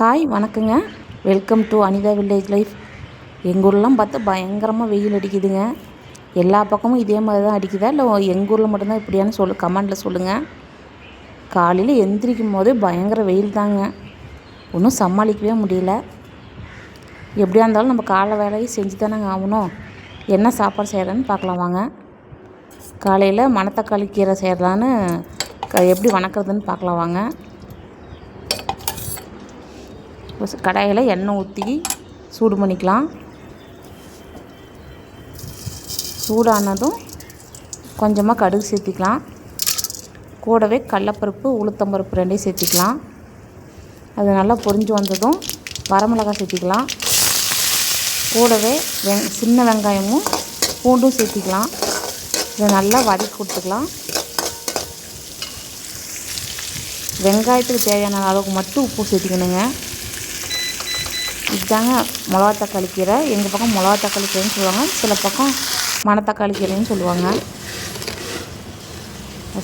Hi வணக்கங்க. Welcome to Anitha village life எங்கள் ஊர்லாம் பார்த்தா பயங்கரமாக வெயில் அடிக்குதுங்க. எல்லா பக்கமும் இதே மாதிரி தான் அடிக்குதா? இல்லை எங்கள் ஊரில் மட்டும்தான் இப்படியான்னு சொல்லு கமெண்டில் சொல்லுங்கள் காலையில் எந்திரிக்கும் போதே பயங்கர வெயில் தாங்க. ஒன்றும் சமாளிக்கவே முடியல. எப்படியா இருந்தாலும் நம்ம காலை வேலையை செஞ்சு தானேங்க ஆகணும். என்ன சாப்பாடு செய்கிறேன்னு பார்க்கலாம் வாங்க. காலையில் மணத்தக்காளி கீரை செய்கிறதான்னு க எப்படி வணக்கிறதுன்னு பார்க்கலாம் வாங்க. கடாயில் எண்ணெய் ஊற்றி சூடு பண்ணிக்கலாம். சூடானதும் கொஞ்சமாக கடுகு சேர்த்திக்கலாம். கூடவே கடலப்பருப்பு உளுத்தம்பருப்பு ரெண்டையும் சேர்த்திக்கலாம். அது நல்லா பொரிஞ்சு வந்ததும் வரமிளகாய் சேர்த்திக்கலாம். கூடவே வெங் சின்ன வெங்காயமும் பூண்டும் சேர்த்திக்கலாம். இதை நல்லா வதக்கி கொடுத்துக்கலாம். வெங்காயத்துக்கு தேவையான அளவுக்கு மட்டும் உப்பு சேர்த்திக்கணுங்க. இதுதாங்க மிளகா தக்காளி கீரை. எங்கள் பக்கம் மிளகா தக்காளி கீரைன்னு சொல்லுவாங்க. சில பக்கம் மணத்தக்காளி கீரைன்னு சொல்லுவாங்க.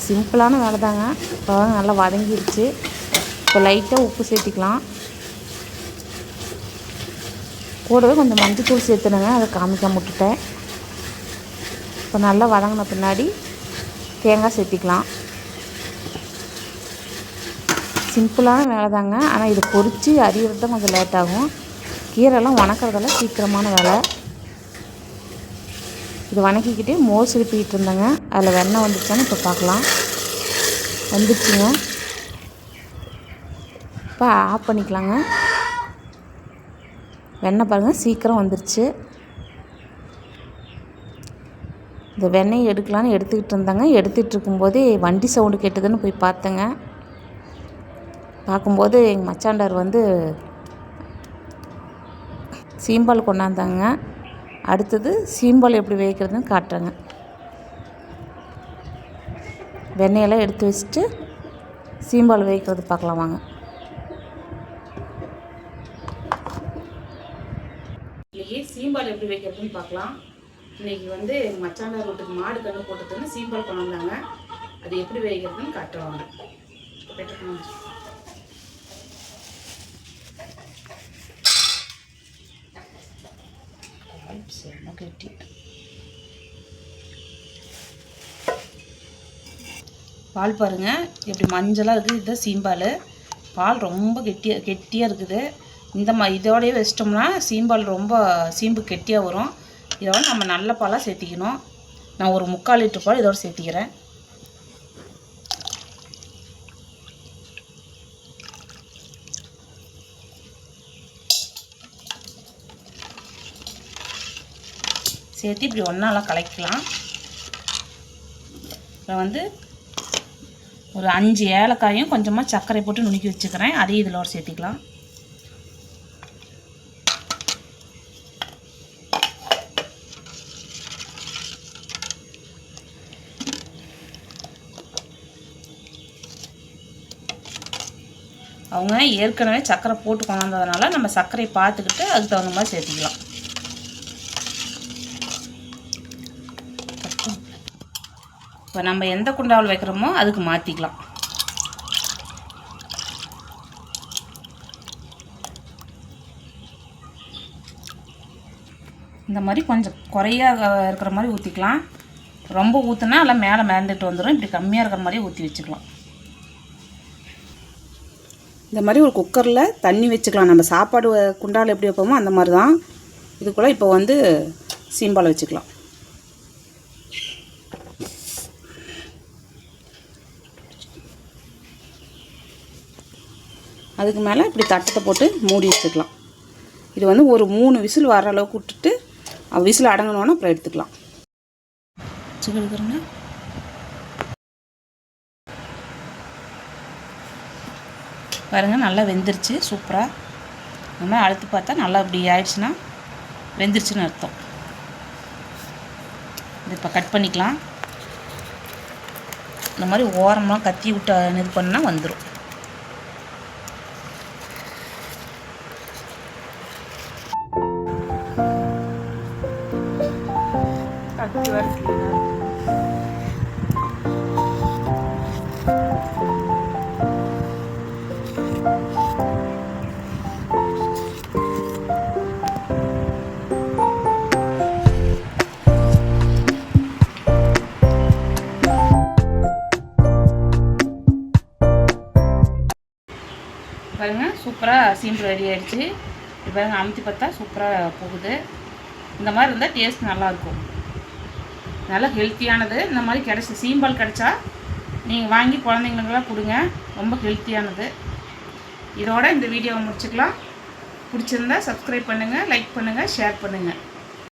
சிம்பிளான வேலை தாங்க இப்போ நல்லா வதங்கிடுச்சு இப்போ லைட்டாக உப்பு சேர்த்திக்கலாம். கூடவே கொஞ்சம் மஞ்சத்தூள் சேர்த்துனுங்க. அதை காமிக்காம விட்டுட்டேன். இப்போ நல்லா வதங்கின பின்னாடி தேங்காய் சேர்த்திக்கலாம். சிம்பிளான வேலை தாங்க ஆனால் இதை பொறித்து அறியறது தான் கொஞ்சம் லேட் ஆகும். கீரைலாம் வணக்கிறதெல்லாம் சீக்கிரமான வேலை. இது வணக்கிக்கிட்டே மோர் சிலுப்பிக்கிட்டு இருந்தேங்க. அதில் வெண்ணெய் வந்துச்சான்னு இப்போ பார்க்கலாம். வந்துச்சுங்க. இப்போ ஆஃப் பண்ணிக்கலாங்க. வெண்ணெய் பாருங்கள் சீக்கிரம் வந்துருச்சு. இந்த வெண்ணெய் எடுக்கலான்னு எடுத்துக்கிட்டு இருந்தாங்க. எடுத்துகிட்டு இருக்கும்போதே வண்டி சவுண்டு கேட்டதுன்னு போய் பார்த்தேங்க. பார்க்கும்போது எங்கள் மச்சாண்டார் வந்து சீம்பால் கொண்டாந்தாங்க. அடுத்தது சீம்பால் எப்படி வேகிறதுன்னு காட்டுறேங்க. வெண்ணெயெல்லாம் எடுத்து வச்சுட்டு சீம்பால் வேகிறது பார்க்கலாம் வாங்க. இன்றைக்கி சீம்பால் எப்படி வைக்கிறதுன்னு பார்க்கலாம். இன்றைக்கி வந்து மச்சாண்டார் வீட்டுக்கு மாடு கண்ணு போட்டதுன்னு சீம்பால் கொண்டாந்தாங்க. அது எப்படி வைக்கிறதுன்னு காட்டுவாங்க செம்ம கெட்டி பால் பாருங்கள் எப்படி மஞ்சளாக இருக்குது. இதுதான் சீம்பால். பால் ரொம்ப கெட்டியாக கெட்டியாக இருக்குது. இந்த மா இதோடய வச்சிட்டோம்னா சீம்பால் ரொம்ப சீம்பு கெட்டியாக வரும். இதோட நம்ம நல்ல பாலாக சேர்த்திக்கணும். நான் ஒரு முக்கால் லிட்டர் பால் இதோட சேர்த்திக்கிறேன். சேர்த்து இப்படி ஒன்றாலாம் கலக்கலாம் இப்போ வந்து ஒரு அஞ்சு ஏலக்காயும் கொஞ்சமாக சர்க்கரை போட்டு நுணுக்கி வச்சுக்கிறேன். அதையும் இதில் ஒரு சேர்த்திக்கலாம். அவங்க ஏற்கனவே சர்க்கரை போட்டு கொண்டாந்ததுனால நம்ம சர்க்கரையை பார்த்துக்கிட்டு அதுக்கு தகுந்த மாதிரி சேர்த்திக்கலாம். இப்போ நம்ம எந்த குண்டாவில் வைக்கிறோமோ அதுக்கு மாற்றிக்கலாம் இந்த மாதிரி கொஞ்சம் குறையாக இருக்கிற மாதிரி ஊற்றிக்கலாம் ரொம்ப ஊற்றுனா எல்லாம் மேலே மேந்துட்டு வந்துடும் இப்படி கம்மியாக இருக்கிற மாதிரி ஊற்றி வச்சுக்கலாம். இந்த மாதிரி ஒரு குக்கரில் தண்ணி வச்சுக்கலாம். நம்ம சாப்பாடு குண்டால் எப்படி வைப்போமோ அந்த மாதிரி தான் இதுக்குள்ளே இப்போ வந்து சீம்பால் வச்சுக்கலாம். அதுக்கு மேலே இப்படி தட்டத்தை போட்டு மூடி வச்சுக்கலாம். இது வந்து ஒரு மூணு விசில் வர அளவுக்கு விட்டுட்டு விசில் அடங்கணுன்னா அப்புறம் எடுத்துக்கலாம். பாருங்கள் நல்லா வெந்துருச்சு. சூப்பராக இந்த மாதிரி அழுத்து பார்த்தா நல்லா இப்படி ஆயிடுச்சுன்னா வெந்துருச்சுன்னு அர்த்தம். இது இப்போ கட் பண்ணிக்கலாம். இந்த மாதிரி ஓரமாக கத்தி விட்டு இது பண்ணால் வந்துடும் பாருங்கள் சூப்பராக சீம்பு ரெடி ஆகிடுச்சு இப்போ பாருங்கள் அமுத்தி பார்த்தா சூப்பராக போகுது. இந்த மாதிரி இருந்தால் டேஸ்ட் நல்லாயிருக்கும் நல்லா ஹெல்த்தியானது இந்த மாதிரி கிடச்சி சீம்பால் கிடச்சா நீங்கள் வாங்கி குழந்தைங்களுக்கெல்லாம் கொடுங்க. ரொம்ப ஹெல்த்தியானது இதோட இந்த வீடியோவை முடிச்சுக்கலாம். பிடிச்சிருந்தா சப்ஸ்கிரைப் பண்ணுங்கள் லைக் பண்ணுங்கள் ஷேர் பண்ணுங்கள்